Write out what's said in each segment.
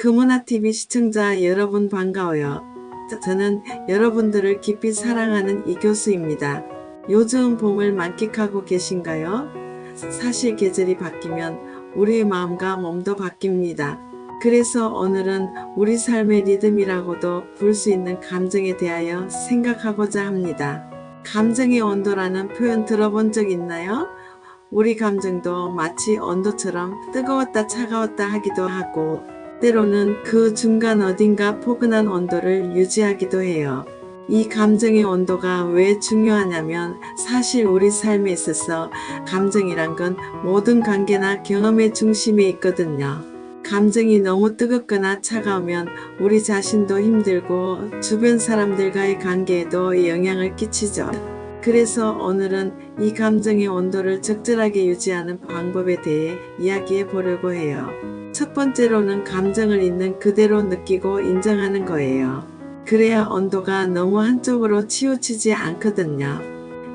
금은아TV 시청자 여러분 반가워요. 저- 저는 여러분들을 깊이 사랑하는 이 교수입니다. 요즘 봄을 만끽하고 계신가요? 사실 계절이 바뀌면 우리의 마음과 몸도 바뀝니다. 그래서 오늘은 우리 삶의 리듬이라고도 부를 수 있는 감정에 대하여 생각하고자 합니다. 감정의 온도라는 표현 들어본 적 있나요? 우리 감정도 마치 온도처럼 뜨거웠다 차가웠다 하기도 하고 때로는 그 중간 어딘가 포근한 온도를 유지하기도 해요. 이 감정의 온도가 왜 중요하냐면 사실 우리 삶에 있어서 감정이란 건 모든 관계나 경험의 중심에 있거든요. 감정이 너무 뜨겁거나 차가우면 우리 자신도 힘들고 주변 사람들과의 관계에도 영향을 끼치죠. 그래서 오늘은 이 감정의 온도를 적절하게 유지하는 방법에 대해 이야기해 보려고 해요. 첫 번째로는 감정을 있는 그대로 느끼고 인정하는 거예요. 그래야 온도가 너무 한쪽으로 치우치지 않거든요.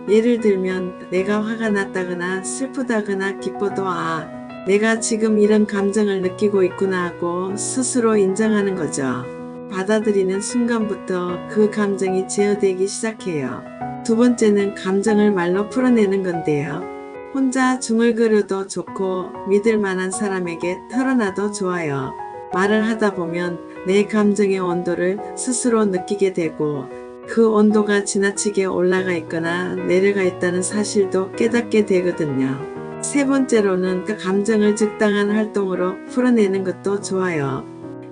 예를 들면 내가 화가 났다거나 슬프다거나 기뻐도 아, 내가 지금 이런 감정을 느끼고 있구나 하고 스스로 인정하는 거죠. 받아들이는 순간부터 그 감정이 제어되기 시작해요. 두 번째는 감정을 말로 풀어내는 건데요. 혼자 중얼거려도 좋고 믿을 만한 사람에게 털어놔도 좋아요. 말을 하다 보면 내 감정의 온도를 스스로 느끼게 되고 그 온도가 지나치게 올라가 있거나 내려가 있다는 사실도 깨닫게 되거든요. 세 번째로는 그 감정을 적당한 활동으로 풀어내는 것도 좋아요.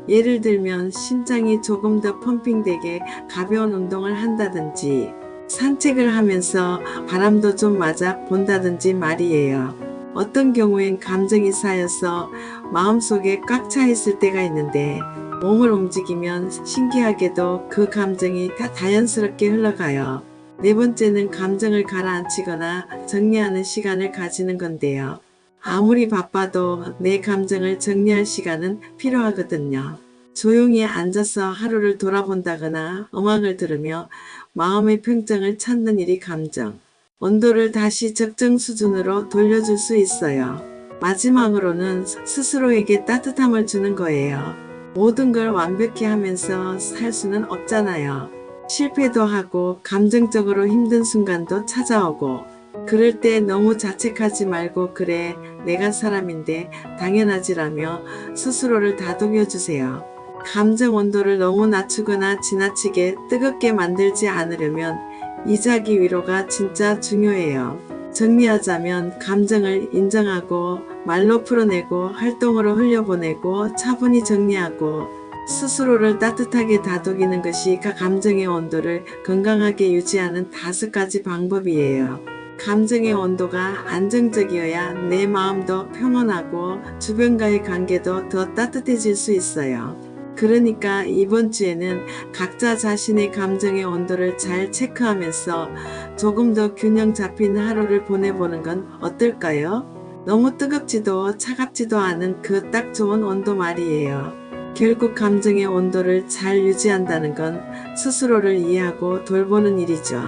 예를 들면 심장이 조금 더 펌핑되게 가벼운 운동을 한다든지 산책을 하면서 바람도 좀 맞아 본다든지 말이에요. 어떤 경우엔 감정이 쌓여서 마음속에 꽉 차 있을 때가 있는데 몸을 움직이면 신기하게도 그 감정이 다 자연스럽게 흘러가요. 네 번째는 감정을 가라앉히거나 정리하는 시간을 가지는 건데요. 아무리 바빠도 내 감정을 정리할 시간은 필요하거든요. 조용히 앉아서 하루를 돌아본다거나 음악을 들으며 마음의 평정을 찾는 일이 감정. 온도를 다시 적정 수준으로 돌려줄 수 있어요. 마지막으로는 스스로에게 따뜻함을 주는 거예요. 모든 걸 완벽히 하면서 살 수는 없잖아요. 실패도 하고 감정적으로 힘든 순간도 찾아오고 그럴 때 너무 자책하지 말고 그래 내가 사람인데 당연하지라며 스스로를 다독여 주세요. 감정 온도를 너무 낮추거나 지나치게 뜨겁게 만들지 않으려면 이자기 위로가 진짜 중요해요. 정리하자면 감정을 인정하고 말로 풀어내고 활동으로 흘려보내고 차분히 정리하고 스스로를 따뜻하게 다독이는 것이 그 감정의 온도를 건강하게 유지하는 다섯 가지 방법이에요. 감정의 온도가 안정적이어야 내 마음도 평온하고 주변과의 관계도 더 따뜻해질 수 있어요. 그러니까 이번 주에는 각자 자신의 감정의 온도를 잘 체크하면서 조금 더 균형 잡힌 하루를 보내보는 건 어떨까요? 너무 뜨겁지도 차갑지도 않은 그 딱 좋은 온도 말이에요. 결국 감정의 온도를 잘 유지한다는 건 스스로를 이해하고 돌보는 일이죠.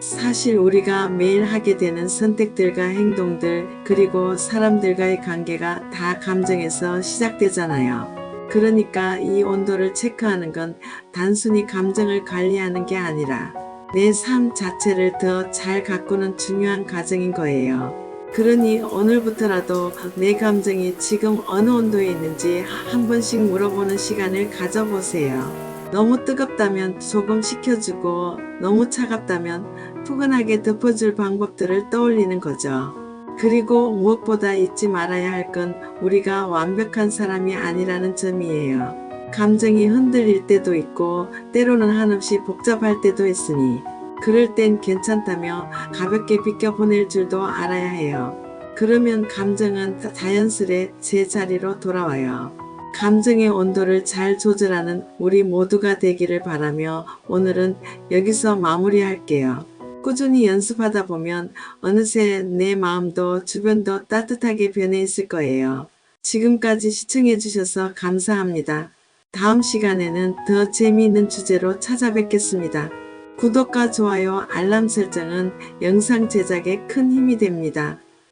사실 우리가 매일 하게 되는 선택들과 행동들, 그리고 사람들과의 관계가 다 감정에서 시작되잖아요. 그러니까 이 온도를 체크하는 건 단순히 감정을 관리하는 게 아니라 내 삶 자체를 더 잘 가꾸는 중요한 과정인 거예요. 그러니 오늘부터라도 내 감정이 지금 어느 온도에 있는지 한 번씩 물어보는 시간을 가져보세요. 너무 뜨겁다면 조금 식혀주고 너무 차갑다면 푸근하게 덮어줄 방법들을 떠올리는 거죠. 그리고 무엇보다 잊지 말아야 할 건 우리가 완벽한 사람이 아니라는 점이에요. 감정이 흔들릴 때도 있고 때로는 한없이 복잡할 때도 있으니 그럴 땐 괜찮다며 가볍게 비껴보낼 줄도 알아야 해요. 그러면 감정은 자연스레 제 자리로 돌아와요. 감정의 온도를 잘 조절하는 우리 모두가 되기를 바라며 오늘은 여기서 마무리할게요. 꾸준히 연습하다 보면 어느새 내 마음도 주변도 따뜻하게 변해 있을 거예요. 지금까지 시청해 주셔서 감사합니다. 다음 시간에는 더 재미있는 주제로 찾아뵙겠습니다. 구독과 좋아요, 알람 설정은 영상 제작에 큰 힘이 됩니다.